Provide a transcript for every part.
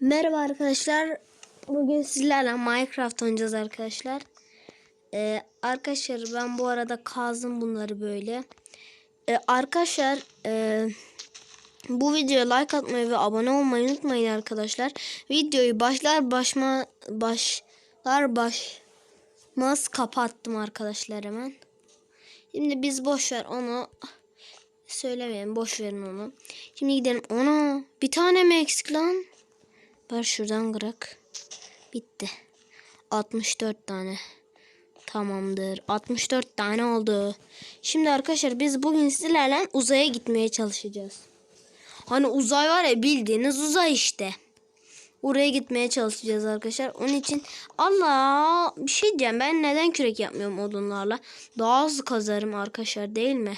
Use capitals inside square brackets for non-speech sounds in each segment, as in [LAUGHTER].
Merhaba arkadaşlar. Bugün sizlerle Minecraft oynayacağız arkadaşlar. Ee, arkadaşlar ben bu arada kazdım bunları böyle. Ee, arkadaşlar e, bu videoya like atmayı ve abone olmayı unutmayın arkadaşlar. Videoyu başlar başma başlar başmaz kapattım arkadaşlar hemen. Şimdi biz boş ver onu söylemeyelim boş verin onu. Şimdi gidelim. Ona bir tane mi eksik lan? Ver şuradan kırak. Bitti. 64 tane. Tamamdır. 64 tane oldu. Şimdi arkadaşlar biz bugün sizlerle uzaya gitmeye çalışacağız. Hani uzay var ya bildiğiniz uzay işte. Oraya gitmeye çalışacağız arkadaşlar. Onun için Allah bir şey diyeceğim. Ben neden kürek yapmıyorum odunlarla? Daha hızlı kazarım arkadaşlar değil mi?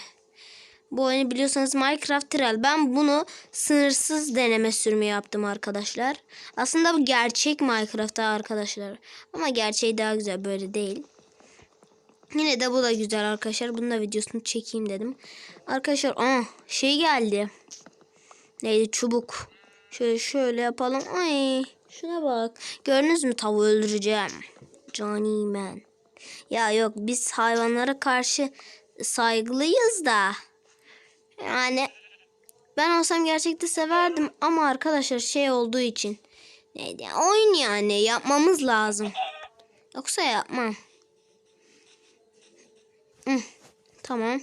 Bu oyunu biliyorsanız Minecraft Trial. Ben bunu sınırsız deneme sürümü yaptım arkadaşlar. Aslında bu gerçek Minecraft'ta arkadaşlar. Ama gerçeği daha güzel böyle değil. Yine de bu da güzel arkadaşlar. Bunun da videosunu çekeyim dedim. Arkadaşlar aa, şey geldi. Neydi çubuk. Şöyle şöyle yapalım. Ay şuna bak. Gördünüz mü tavuğu öldüreceğim. Johnny man. Ya yok biz hayvanlara karşı saygılıyız da. Yani ben olsam gerçekten severdim ama arkadaşlar şey olduğu için neydi? Oyun yani yapmamız lazım. Yoksa yapmam. Hı, tamam.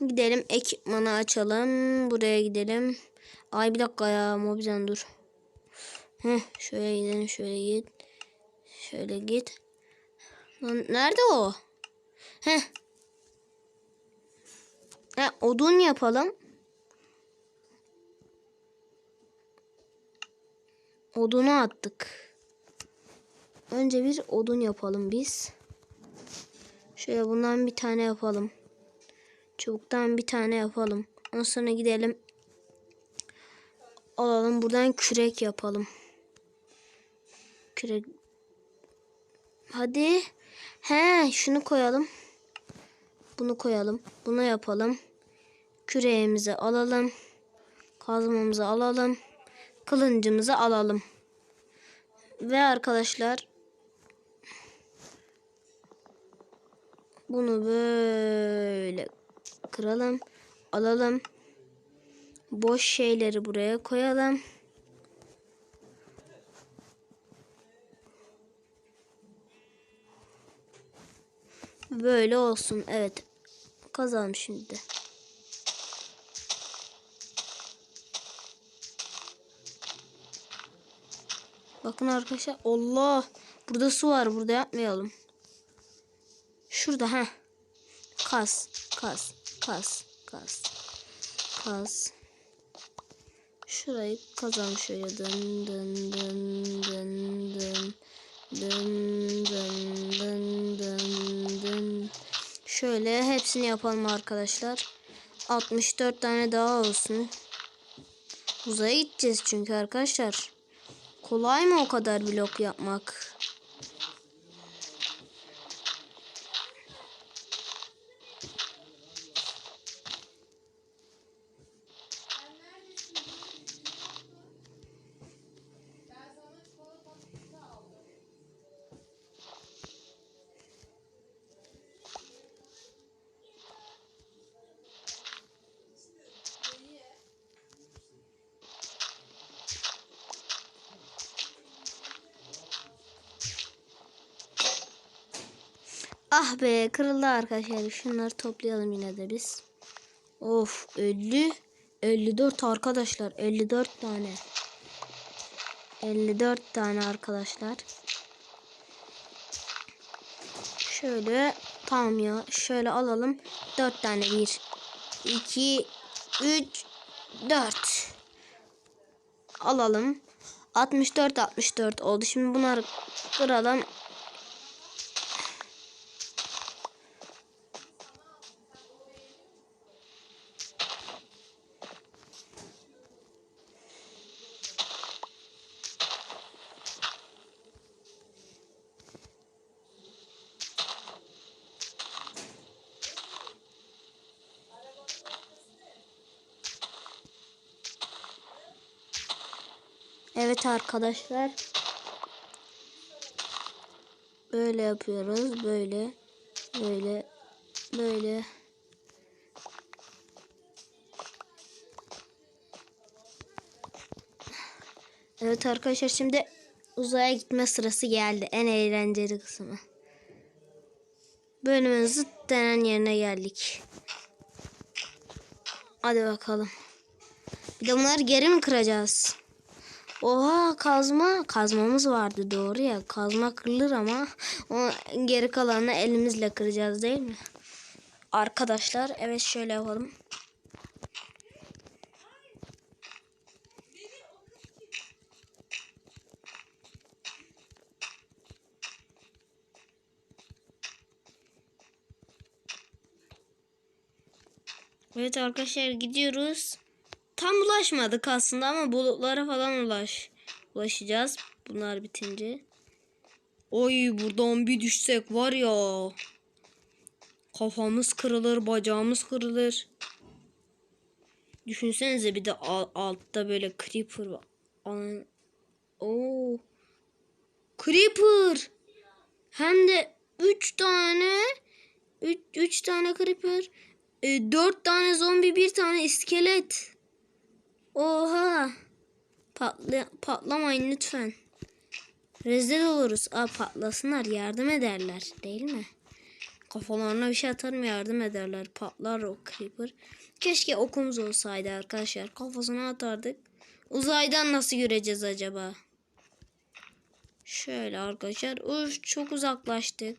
Gidelim ekipmanı açalım. Buraya gidelim. Ay bir dakika ya Mobizen dur. Heh, şöyle gidelim şöyle git. Şöyle git. Lan nerede o? Heh e, odun yapalım. Odunu attık. Önce bir odun yapalım biz. Şöyle bundan bir tane yapalım. Çubuktan bir tane yapalım. Ondan sonra gidelim. Alalım buradan kürek yapalım. Kürek. Hadi. He şunu koyalım. Bunu koyalım. Bunu yapalım. Küreğimizi alalım. Kazmamızı alalım. Kılıncımızı alalım. Ve arkadaşlar bunu böyle kıralım. Alalım. Boş şeyleri buraya koyalım. Böyle olsun. Evet. Kazalım şimdi. Bakın arkadaşlar. Allah. Burada su var. Burada yapmayalım. Şurada ha. Kas. Kas. Kas. Kas. Kas. Şurayı kazalım şöyle. Dın dın dın dın. Dın dın dın dın dın. Şöyle hepsini yapalım arkadaşlar. 64 tane daha olsun. Uzaya gideceğiz çünkü arkadaşlar. Kolay mı o kadar blok yapmak? Ah be kırıldı arkadaşlar. Şunları toplayalım yine de biz. Of 50 54 arkadaşlar. 54 tane. 54 tane arkadaşlar. Şöyle tamam ya. Şöyle alalım. 4 tane. 1 2 3 4 alalım. 64 64 oldu. Şimdi bunları kıralım. Evet arkadaşlar. Böyle yapıyoruz. Böyle. Böyle. Böyle. Evet arkadaşlar şimdi uzaya gitme sırası geldi. En eğlenceli kısmı. Bölümün zıt denen yerine geldik. Hadi bakalım. Bir de bunları geri mi kıracağız? Oha kazma. Kazmamız vardı doğru ya. Kazma kırılır ama o geri kalanını elimizle kıracağız değil mi? Arkadaşlar evet şöyle yapalım. Evet arkadaşlar gidiyoruz. Tam ulaşmadık aslında ama bulutlara falan ulaş ulaşacağız. Bunlar bitince. Oy buradan bir düşsek var ya. Kafamız kırılır, bacağımız kırılır. Düşünsenize bir de al- altta böyle creeper var. Oo. Creeper. Hem de 3 tane 3 tane creeper. 4 tane zombi, bir tane iskelet. Oha. Patla patlamayın lütfen. Rezil oluruz. Aa patlasınlar yardım ederler değil mi? Kafalarına bir şey atarım yardım ederler. Patlar o creeper. Keşke okumuz olsaydı arkadaşlar. Kafasına atardık. Uzaydan nasıl göreceğiz acaba? Şöyle arkadaşlar. Uf çok uzaklaştık.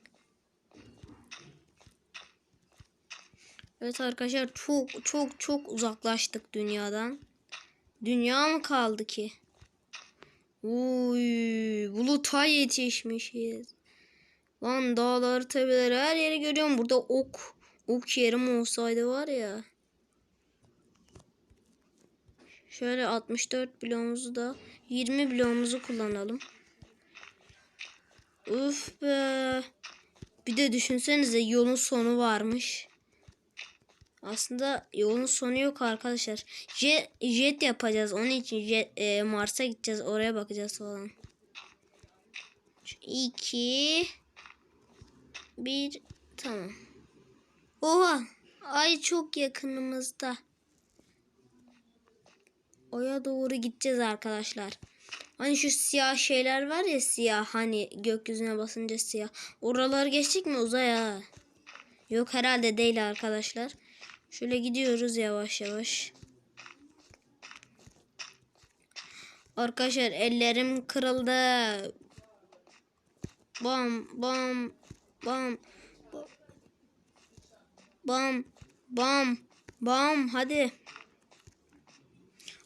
Evet arkadaşlar çok çok çok uzaklaştık dünyadan. Dünya mı kaldı ki? Uy, buluta yetişmişiz. Lan dağları tepeleri her yeri görüyorum. Burada ok ok yerim olsaydı var ya. Şöyle 64 bloğumuzu da 20 bloğumuzu kullanalım. Üf be. Bir de düşünsenize yolun sonu varmış. Aslında yolun sonu yok arkadaşlar. Jet, jet yapacağız. Onun için jet, e, Mars'a gideceğiz. Oraya bakacağız falan. 2 1 Tamam. Oha! Ay çok yakınımızda. Oya doğru gideceğiz arkadaşlar. Hani şu siyah şeyler var ya siyah hani gökyüzüne basınca siyah. Oraları geçtik mi uzaya? Yok herhalde değil arkadaşlar. Şöyle gidiyoruz yavaş yavaş. Arkadaşlar ellerim kırıldı. Bam bam bam bam bam bam hadi.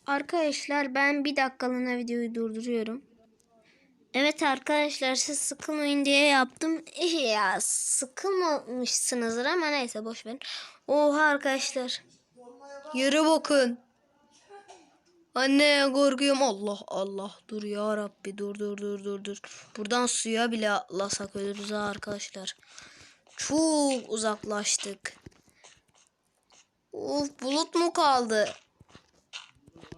Arkadaşlar ben bir dakikalığına videoyu durduruyorum. Evet arkadaşlar siz sıkılmayın diye yaptım. Ya sıkılmamışsınızdır ama neyse boş verin. Oha arkadaşlar. Yere bakın. Anne korkuyorum. Allah Allah. Dur ya Rabbi. Dur dur dur dur dur. Buradan suya bile atlasak ölürüz ha arkadaşlar. Çok uzaklaştık. Of bulut mu kaldı?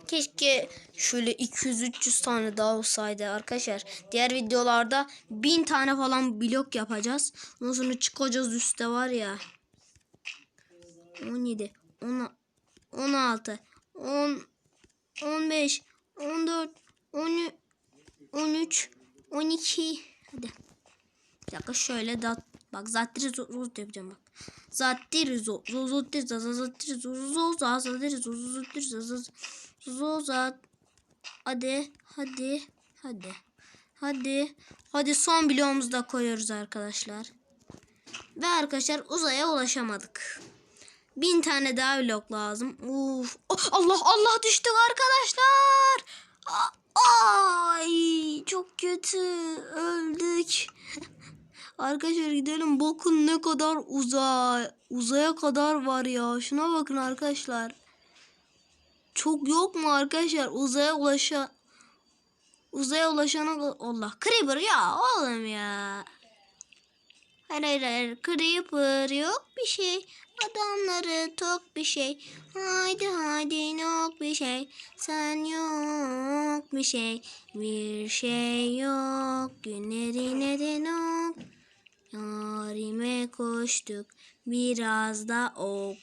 Keşke şöyle 200-300 tane daha olsaydı arkadaşlar. Diğer videolarda 1000 tane falan blok yapacağız. Ondan sonra çıkacağız üstte var ya. 17, 10, 16, 10, 15, 14, 13, 13, 12. Hadi. Bir dakika şöyle da bak zattiri zot yapacağım bak. Zattiri zot zattiri zattiri zot zattiri zot zattiri zot zot Hadi hadi hadi. Hadi. Hadi son bloğumuzu da koyuyoruz arkadaşlar. Ve arkadaşlar uzaya ulaşamadık. Bin tane daha blok lazım. Uf. Oh, Allah Allah düştük arkadaşlar. Ay çok kötü öldük. Arkadaşlar gidelim bakın ne kadar uzay uzaya kadar var ya. Şuna bakın arkadaşlar. Çok yok mu arkadaşlar uzaya ulaşa uzaya ulaşana Allah Creeper ya oğlum ya. Hayır hayır hayır Creeper yok bir şey. Adamları tok bir şey. Haydi haydi yok bir şey. Sen yok bir şey. Bir şey yok. Günleri neden ok. Yarime koştuk. Biraz da ok.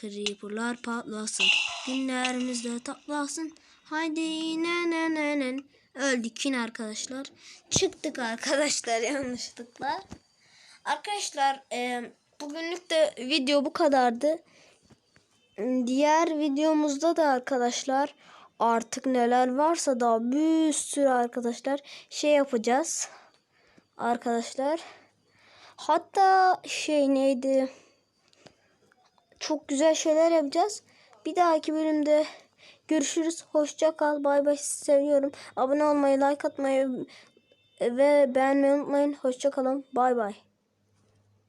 Creeper'lar patlasın. Günlerimiz de tatlasın. Haydi ne ne ne ne. Öldük yine arkadaşlar. Çıktık arkadaşlar [LAUGHS] yanlışlıkla. Arkadaşlar e, bugünlük de video bu kadardı. Diğer videomuzda da arkadaşlar artık neler varsa daha bir sürü arkadaşlar şey yapacağız. Arkadaşlar. Hatta şey neydi? Çok güzel şeyler yapacağız. Bir dahaki bölümde görüşürüz. Hoşça kal. Bay bay. Sizi seviyorum. Abone olmayı, like atmayı ve beğenmeyi unutmayın. Hoşça kalın. Bay bay.